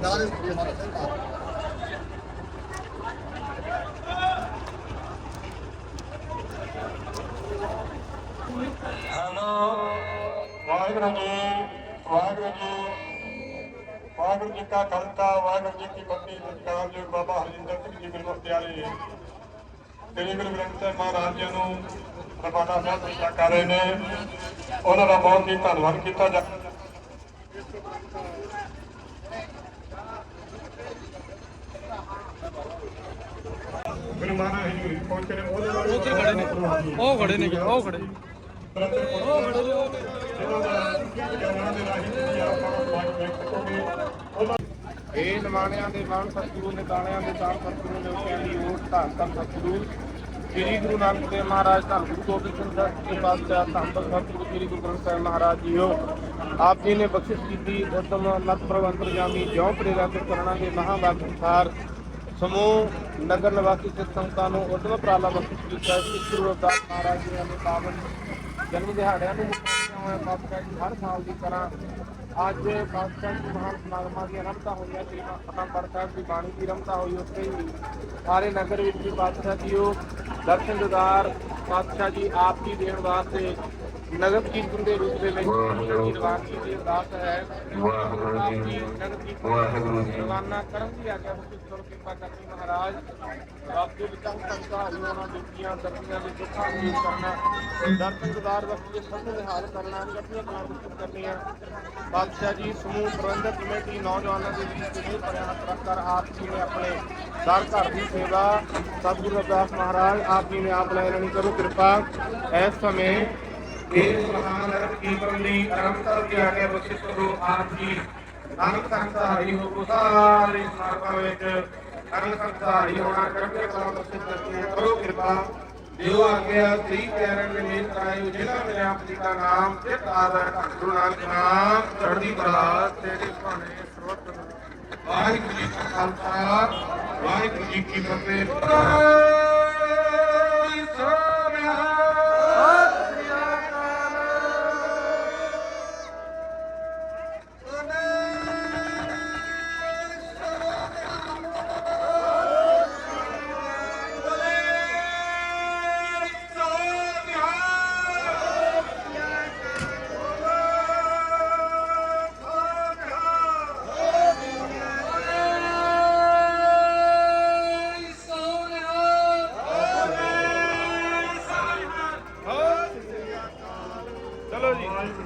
나를 위해 하나 생각. ਵਾਹਿਗੁਰੂ ਜੀ ਵਾਹਿਗੁਰੂ ਜੀ ਵਾਹਿਗੁਰੂ ਜੀ ਕਾ ਖਾਲਸਾ, ਵਾਹਿਗੁਰੂ ਜੀ ਕੀ ਫਤਿਹ ਸਤਿਕਾਰ ਜੋ, ਬਾਬਾ ਹਰਜਿੰਦਰ ਸਿੰਘ ਜੀ ਗੁਰੂ ਸ੍ਰੀ ਗੁਰੂ ਗ੍ਰੰਥ ਸਾਹਿਬ ਮਹਾਰਾਜ ਜੀ ਨੂੰ ਰਵਾਨਾ ਸਾਹਿਬ ਪੇਸ਼ਾ ਕਰ ਰਹੇ ਨੇ। ਉਹਨਾਂ ਦਾ ਬਹੁਤ ਹੀ ਧੰਨਵਾਦ ਕੀਤਾ ਜਾ ਗੁਰੂ ਮਹਾਰਾਜ ਜੀ ਪਹੁੰਚੇ ਨੇ, ਉਹਦੇ ਖੜੇ ਨੇ, ਉਹ ਖੜੇ ਨੇ, ਉਹ ਖੜੇ ਏ ਨਿਮਾਣਿਆਂ ਦੇ ਮਾਨ ਸਤਿਗੁਰੂ ਨੇ ਦਾਣਿਆਂ ਦੇ ਦਾਨ ਸਤਿਗੁਰੂ ਨੇ ਉੱਚਿਆਂ ਦੀ ਓਟ ਧੰਨ ਧੰਨ ਸਤਿਗੁਰੂ। ਸ੍ਰੀ ਗੁਰੂ ਨਾਨਕ ਦੇਵ ਮਹਾਰਾਜ ਧੰਨ ਗੁਰੂ ਗੋਬਿੰਦ ਸਿੰਘ ਸਾਹਿਬ ਜੀ ਪਾਤਸ਼ਾਹ ਧੰਨ ਧੰਨ ਸਤਿਗੁਰੂ ਸ੍ਰੀ ਗੁਰੂ ਗ੍ਰੰਥ ਸਾਹਿਬ ਮਹਾਰਾਜ ਜੀਓ। ਆਪ ਜੀ ਨੇ ਬਖਸ਼ਿਸ਼ ਕੀਤੀ, ਉਤਮ ਨਤ ਪ੍ਰਵੰਤਰ ਜਾਮੀ ਜਿਉ ਪ੍ਰੇਰਾ ਤੇ ਕਰਣਾ ਦੇ ਮਹਾਵਾਕ ਅਨੁਸਾਰ ਸਮੂਹ, ਨਗਰ ਨਿਵਾਸੀ ਸਿੱਖ ਸੰਗਤਾਂ ਨੂੰ ਉਦਮ ਪ੍ਰਾਲਾ ਬਖਸ਼ਿਸ਼ ਕੀਤਾ। ਸ੍ਰੀ ਗੁਰੂ ਰਵਿਦਾਸ ਮਹਾਰਾਜ ਜੀ ਦੇ ਪਾਵਨ ਜਨਮ ਦਿਹਾੜਿਆਂ ਨੂੰ ਹੋਇਆ ਜੀ ਹਰ ਸਾਲ ਦੀ ਤਰ੍ਹਾਂ ਅੱਜ ਪਾਤਸ਼ਾਹ ਜੀ ਮਹਾਨ ਸਮਾਗਮਾਂ ਦੀਆਂ ਰਮਤਾ ਹੋਈਆਂ। ਸ੍ਰੀ ਅਨੰਦਪੁਰ ਸਾਹਿਬ ਦੀ ਬਾਣੀ ਦੀ ਰਮਤਾ ਹੋਈ ਉੱਥੇ ਹੀ। ਸਾਰੇ ਨਗਰ ਵਿੱਚ ਵੀ ਪਾਤਸ਼ਾਹ ਜੀ ਉਹ ਦਰਸ਼ਨ ਦਿਦਾਰ ਪਾਤਸ਼ਾਹ ਜੀ ਆਪ ਜੀ ਦੇਣ ਵਾਸਤੇ ਨਗਰ ਕੀਰਤਨ ਦੇ ਰੂਪ ਦੇ ਵਿੱਚ ਜੀ ਦੀ ਅਰਦਾਸ ਹੈ। ਵਾਹਿਗੁਰੂ ਜੀ। ਨਗਰ ਕੀਰਤਨ ਕਰਨ ਦੀ ਆਗਿਆ ਬਖਸ਼ਿਸ਼ ਕਰੋ ਕਿਰਪਾ ਕਰਨੀ ਮਹਾਰਾਜ ਆਪ ਦੇ ਵਿਚਾਰ ਸੰਤਾ ਉਹਨਾਂ ਦੁੱਖੀਆਂ ਦਰਦੀਆਂ ਦੇ ਦੁੱਖਾਂ ਨੂੰ ਕਰਨਾ ਦਰਸ਼ਨ ਦਿਦਾਰ ਵਕਤ ਦੇ ਸਭ ਦੇ ਹਾਲ ਕਰਨਾ ਗੱਡੀਆਂ ਕਾਰ ਬਖਸ਼ਿਸ਼ ਕਰਨੀਆਂ ਬਾਦਸ਼ਾਹ ਜੀ ਸਮੂਹ ਪ੍ਰਬੰਧਕ ਕਮੇਟੀ ਨੌਜਵਾਨਾਂ ਦੇ ਵਿੱਚ ਜ਼ਰੂਰ ਪਰਿਆ ਹੱਥ ਆਪ ਜੀ ਨੇ ਆਪਣੇ ਦਰ ਘਰ ਦੀ ਸੇਵਾ ਸਤਿਗੁਰੂ ਅਰਦਾਸ ਮਹਾਰਾਜ ਆਪ ਜੀ ਨੇ ਆਪ ਲੈ ਲੈਣੀ ਕਰੋ ਕਿਰਪਾ ਇਸ ਸਮੇਂ ਇਸ ਮਹਾਨ ਨਗਰ ਕੀਰਤਨ ਦੀ ਅਰੰਭਤਾ ਦੀ ਆਗਿਆ ਬਖਸ਼ਿਸ਼ ਕਰੋ ਆਪ ਜੀ ਨਾਨਕ ਸੰਗਤਾਂ ਹੋ ਸਾਰੇ ਸਮਾਗਮਾਂ ਵਿੱਚ ਨਾਨਕ ਸੰਗਤਾਂ ਹੋਣਾ ਕਰਕੇ ਕਲਾ ਬਖਸ਼ਿਸ਼ ਕਰਦੀਆਂ ਕਰੋ ਕਿਰਪਾ। ਜੋ ਆਗਿਆ ਸ੍ਰੀ ਪਿਆਰਨ ਨੇ ਮੇਲ ਕਰਾਇਓ ਮੇਰੇ ਆਪ ਜੀ ਦਾ ਨਾਮ ਚਿਤ ਆਦਰ ਗੁਰੂ ਨਾਨਕ ਨਾਮ, ਚੜ੍ਹਦੀ ਕਲਾ ਤੇਰੇ ਭਾਣੇ ਸਰਵਤ ਵਾਹਿਗੁਰੂ ਜੀ ਕਾ ਖਾਲਸਾ, ਵਾਹਿਗੁਰੂ ਜੀ ਕੀ ਫਤਿਹ।